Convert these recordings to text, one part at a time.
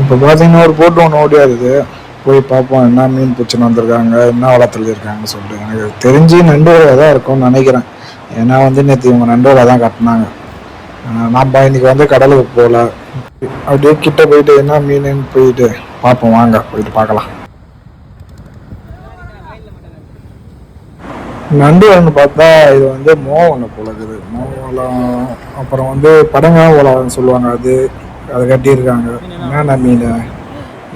இப்போ பார்த்தீங்கன்னா ஒரு போட்டு ஒன்று ஓடியாருது போய் பார்ப்போம் என்ன மீன் பிடிச்சின்னு வந்திருக்காங்க என்ன வளர்த்துல இருக்காங்கன்னு சொல்லிட்டு. எனக்கு தெரிஞ்சு நண்டு வலை தான் இருக்கும்னு நினைக்கிறேன். ஏன்னா வந்து நேற்று இவங்க நண்டு வலை தான் கட்டினாங்க. நான் இன்னைக்கு வந்து கடலுக்கு போகல. அப்படியே கிட்ட போயிட்டு என்ன மீனுன்னு போயிட்டு பார்ப்போம் வாங்க போயிட்டு பார்க்கலாம். நண்டு ஒன்று பார்த்தா இது வந்து மோ ஒன்று போல இருக்குது மோ வளம் அப்புறம் வந்து படங்க வளம்னு சொல்லுவாங்க அது அதை கட்டியிருக்காங்க. என்னென்ன மீன்?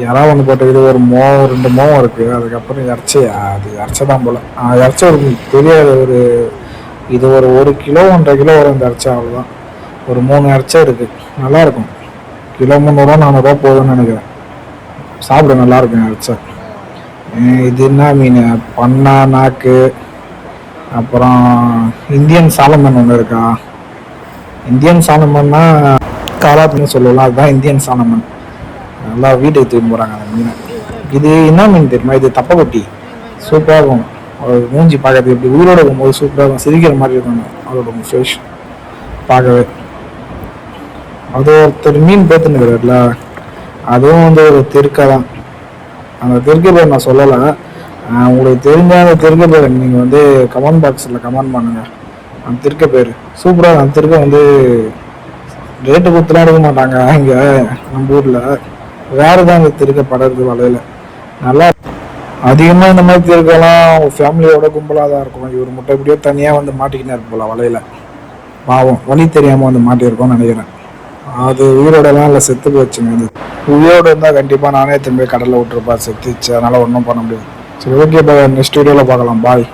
யாராவது ஒன்று போட்டுக்குது ஒரு மோ ரெண்டு மோகம் இருக்குது அதுக்கப்புறம் இறச்சி அது இறச்சி தான் போல். இறச்சி ஒரு தெரியாது. ஒரு இது ஒரு ஒரு கிலோ ஒன்றரை கிலோ வரும் இந்த இறச்சி அவ்வளோதான் ஒரு மூணு இறச்சா இருக்குது நல்லா இருக்கும் கிலோ முந்நூறுரூவா நானூறுரூவா போதும்னு நினைக்கிறேன். சாப்பிட நல்லாயிருக்கும் இறச்சா. இது என்ன மீன்? பண்ணா நாக்கு. அப்புறம் இந்தியன் சாலமன் ஒன்று இருக்கா? இந்தியன் சாலமன்னா காலாப்பின்னு சொல்லலாம். அதுதான் இந்தியன் சாலமன் நல்லா வீட்டுக்கு தூக்கி போகிறாங்க அந்த மீனை. இது என்ன மீன் தெரியுமா? இது தப்பைப்பட்டி சூப்பராக இருக்கும். மூஞ்சி பார்க்கறதுக்கு இப்படி உயிரோட போகும்போது சூப்பராக இருக்கும். சிரிக்கிற மாதிரி இருக்கும். அதோட ஃபேஸ் பார்க்கவே. அது ஒருத்தர் மீன் பேத்துனுக்குறாருல அதுவும் வந்து ஒரு தெருக்கை தான். அந்த தெற்கு பேர் நான் சொல்லலை. உங்களுக்கு தெரிஞ்ச அந்த தெற்கு பேர் நீங்கள் வந்து கமெண்ட் பாக்ஸில் கமெண்ட் பண்ணுங்க. அந்த தெற்கு பேர். சூப்பராக அந்த தெருக்கை வந்து ரேட்டு கொடுத்துலாம் எடுக்க மாட்டாங்க. இங்கே நம்ம ஊரில் வேறு தான் இந்த படம் படறது வலையில். நல்லா அதிகமாக இந்த மாதிரி தெருக்கெல்லாம் ஃபேமிலியோட கும்பலாக தான் இருக்கும். இவர் மட்டும் எப்படியோ தனியாக வந்து மாட்டிக்கினார் போல வலையில். பாவம் வழி தெரியாமல் வந்து மாட்டியிருக்கோம்னு நினைக்கிறேன். அது உயிரோடலாம் இல்லை செத்து போச்சுங்க அது. உயிரோடு இருந்தால் கண்டிப்பாக நானே திரும்பி கடலில் விட்டுருப்பா செத்துச்சு அதனால் ஒன்றும் பண்ண முடியாது. சரி ஓகே நெக்ஸ்ட் வீடியோவில் பார்க்கலாம். பாய்